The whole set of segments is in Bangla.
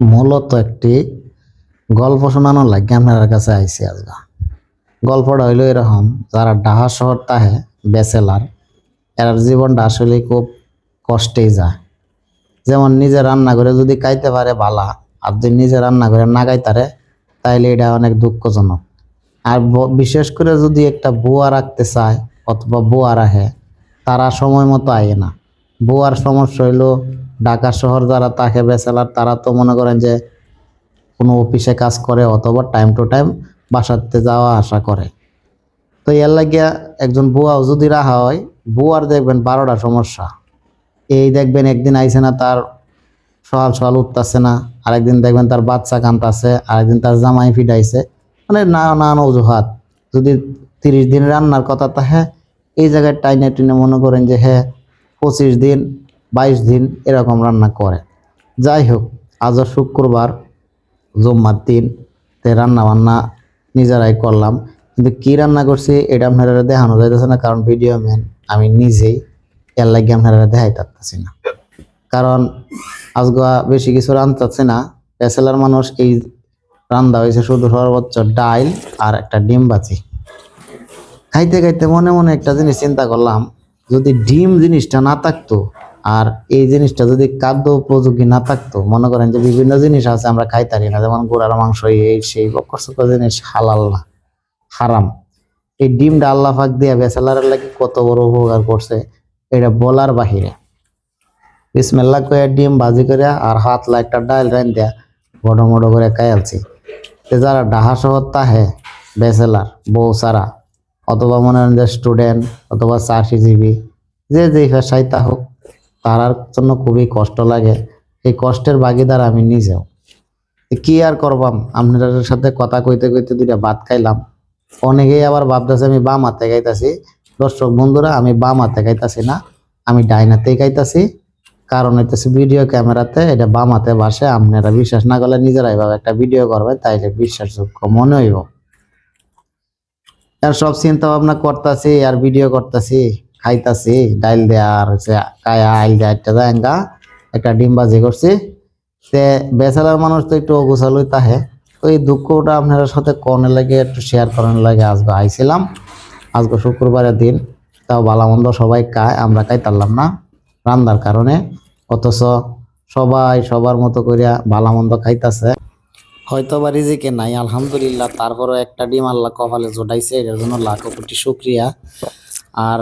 মূলত একটি গল্প শোনানোর লাগে আপনার কাছে আইসি আজগা। গল্পটা হইল এরকম, যারা ডাহা শহর তাহে বেচেলার এর জীবনটা আসলে খুব কষ্টেই যায়। যেমন নিজে রান্না করে যদি খাইতে পারে বালা, আর যদি নিজে রান্না করে না খাইতারে, তাইলে এটা অনেক দুঃখজনক। আর বিশেষ করে যদি একটা বুয়া রাখতে চায়, অথবা বুয়া রাখে, তারা সময় মতো আয় না। বুয়ার সমস্যা হইল ঢাকা শহর যারা তাকে বেচেলার, তারা তো মনে করেন যে কোনো অফিসে কাজ করে অথবা টাইম টু টাইম বাসাতে যাওয়া আসা করে। তো এর লাগিয়া একজন বুয়াও যদি রাখা হয়, বুয়ার দেখবেন বারোটা সমস্যা। এই দেখবেন একদিন আইসে না, তার সকাল সকাল উঠতেছে না, আরেকদিন দেখবেন তার বাচ্চা কান্তাছে, আরেকদিন তার জামাই ফিডাইছে মানে নানান অজুহাত। যদি তিরিশ দিন রান্নার কথা তা হ্যাঁ এই জায়গায় টাইনে টিনে মনে করেন যে হ্যাঁ পঁচিশ দিন বাইশ দিন এরকম রান্না করে। যাই হোক আজও শুক্রবার, জুম্মার দিন তে রান্না বান্না নিজেরাই করলাম। কিন্তু কি রান্না করছি এটা আপনারা দেখানো যাইতেছে না, কারণ ভিডিও ম্যান আমি নিজেই এর লাগে আপনারা দেখাই পারতেছি না। কারণ আজগা বেশি কিছু রান্তাছে না। ব্যাচেলার মানুষ এই রান্না হয়েছে শুধু সর্বোচ্চ ডাইল আর একটা ডিম বাজি। খাইতে খাইতে মনে মনে একটা জিনিস চিন্তা করলাম, যদি ডিম জিনিসটা না থাকতো আর এই জিনিসটা যদি খাদ্য উপযোগী না থাকতো, মনে করেন যে বিভিন্ন জিনিস আছে আমরা খাইতারি না, যেমন গোড়ার মাংস, এই সেই বকর জিনিস হালাল না, হারাম। এই ডিমটা আল্লাহ ফাঁক দিয়ে বেসালারের লাগে কত বড় উপকার করছে, এটা বলার বাহিরে। বিসমেল্লা করে ডিম ভাজি করে আর হাত একটা ডাল রান দেয়া বড় বড় করে খাইয়ালছি তো যারা ডাহা শহর তাহে বেসেলার বউ সারা অথবা মনে হয় যে স্টুডেন্ট অথবা চাকরিজীবী যে যেই পেশায় তা হোক তারার জন্য খুবই কষ্ট লাগে। এই কষ্টের ভাগিদার আমি নিজেও। কি আর করবাম? আপনাদের সাথে কথা কইতে কইতে দুইটা ভাত খাইলাম। অনেকেই আবার ভাবতেছে, আমি বাম হাতে খাইতাছি। দর্শক বন্ধুরা, আমি বাম হাতে খাইতাছি না, আমি ডাইন হাতেই খাইতাছি। কারণ হইতেছে ভিডিও ক্যামেরাতে, এটা বাম হাতে বাসে আপনারা বিশ্বাস না করলে নিজেরাই ভাবে একটা ভিডিও করবে তাইলে বিশ্বাসযোগ্য মনে হইব। আর সব চিন্তা ভাবনা করতেছি, আর ভিডিও করতেছি। খাইতাছি, ডাইল দেয়া আর হচ্ছে কায়া, আইল দেয়া একটা জায়গা একটা ডিম বাজি করছি। তে বেচালার মানুষ তো একটু অগুছালই তাহে। তো এই দুঃখটা আপনার সাথে কনে লাগে, একটু শেয়ার করার লাগে, আজকে আইছিলাম। আজকে শুক্রবারের দিন, তাও ভালামন্দ সবাই খায়, আমরা খাইতারলাম না, রান্নার কারণে। অথচ সবাই সবার মতো করিয়া ভালামন্দ খাইতাছে। হয়তো বা রিজিকে নাই, আলহামদুলিল্লাহ, তারপরও একটা ডিম আল্লাহ কপালে জোটাইছে, এটার জন্য লাখ কোটি শুক্রিয়া। আর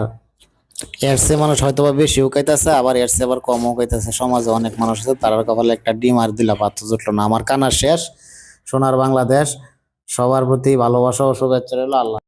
এর চেয়ে মানুষ হয়তো বা বেশি উকাইতেছে আবার এর চেয়ে আবার কম উকাইতেছে সমাজে অনেক মানুষ আছে তার কপালে একটা ডিম আর দিলা পাত্র জুটলো না। আমার কানা শেষ, সোনার বাংলাদেশ, সবার প্রতি ভালোবাসা ও শুভেচ্ছা রইল আল্লাহ।